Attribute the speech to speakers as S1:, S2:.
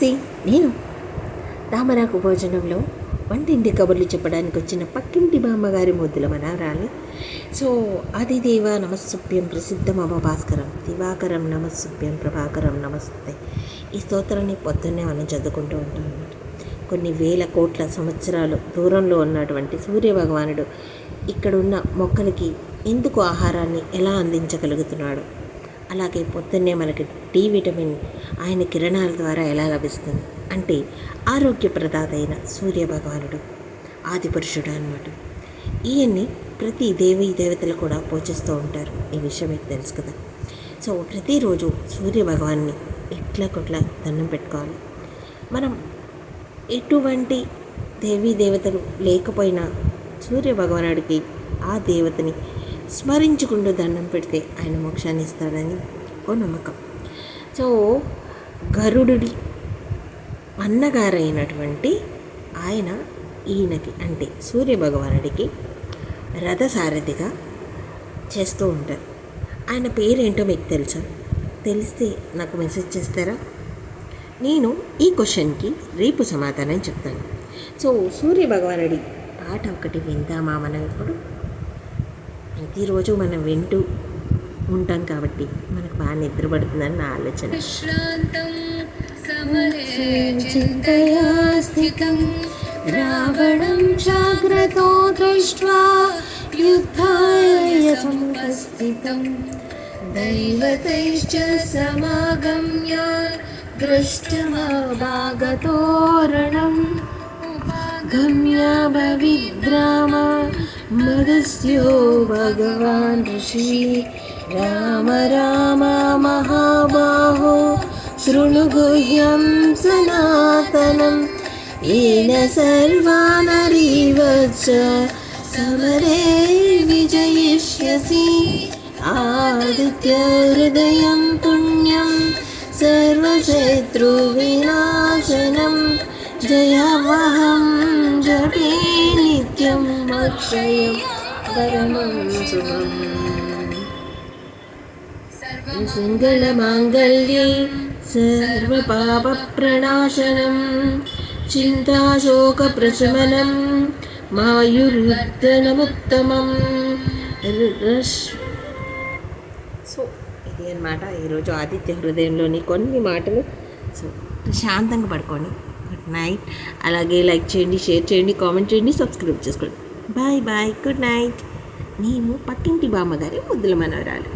S1: C నేను? తామరాకు భోజనంలో వంటింటి కబుర్లు చెప్పడానికి వచ్చిన పక్కింటి బామ్మగారి ముద్దుల మనవరాలి. సో ఆదిదేవ నమస్సుభ్యం ప్రసిద్ధమవ భాస్కరం దివాకరం నమస్సుభ్యం ప్రభాకరం నమస్తే. ఈ స్తోత్రాన్ని పొద్దున్నే మనం చదువుకుంటూ ఉంటాం అన్నమాట. కొన్ని వేల కోట్ల సంవత్సరాలు దూరంలో ఉన్నటువంటి సూర్య భగవానుడు ఇక్కడున్న మొక్కలకి ఎందుకు ఆహారాన్ని ఎలా అందించగలుగుతున్నాడు? అలాగే పొద్దున్నే మనకి డి విటమిన్ ఆయన కిరణాల ద్వారా ఎలా లభిస్తుంది? అంటే ఆరోగ్యప్రదాతైన సూర్యభగవానుడు సూర్య భగవానుడు ఆది పురుషుడు అనమాట ఈయన్ని ప్రతి దేవీ దేవతలు కూడా పూజిస్తూ ఉంటారు. ఈ విషయం మీకు తెలుసు కదా. సో ప్రతిరోజు సూర్య భగవాన్ని ఎట్లా కొట్లా దండం పెట్టుకోవాలి? మనం ఎటువంటి దేవీ దేవతలు లేకపోయినా సూర్య భగవానుడికి ఆ దేవతని స్మరించుకుంటూ దండం పెడితే ఆయన మోక్షాన్ని ఇస్తాడని ఓ నమ్మకం. సో గరుడుడి అన్నగారైనటువంటి ఆయన ఈయనకి అంటే సూర్య భగవానుడికి రథసారథిగా చేస్తూ ఉంటారు. ఆయన పేరేంటో మీకు తెలుసా? తెలిస్తే నాకు మెసేజ్ చేస్తారా? నేను ఈ క్వశ్చన్కి రేపు సమాధానం చెప్తాను. సో సూర్య భగవానుడి పాట ఒకటి విందామా మనం ఇప్పుడు? ప్రతిరోజు మనం వింటూ ఉంటాం కాబట్టి మనకు బాగా నిద్ర పడుతుందని నా ఆలోచన
S2: विश्रान्तं समरे चिन्तया स्थितं रावणं जाग्रतो दृष्ट्वा युद्धाय समुपस्थितं दैवतैश्च समागम्य दृष्टमाभागतोरणम् गम्य भविद्राम मदस्यो भगवान् ऋषि राम राम महाबाहो शृणु गुह्यं सनातनं येन सर्वानरीवच समरे विजयिष्यसि आदित्यहृदयं पुण्यं सर्वशत्रुविनाशनं जयावहं जपे नित्यं अक्षयं परमं शुभम् मङ्गलमाङ्गल्ये सर्वपापप्रणाशनं चिन्ताशोकप्रशमनं మాయుర్ధనముత్తమం సో ఇది అన్నమాట ఈరోజు ఆదిత్య హృదయంలోని కొన్ని మాటలు సో ప్రశాంతంగా పడుకోండి Good night. అలాగే లైక్ చేయండి షేర్ చేయండి కామెంట్ చేయండి సబ్స్క్రైబ్ చేసుకోండి. Bye bye good night. నేను పక్కింటి బామ్మగారి ముద్దుల మనవరాలు.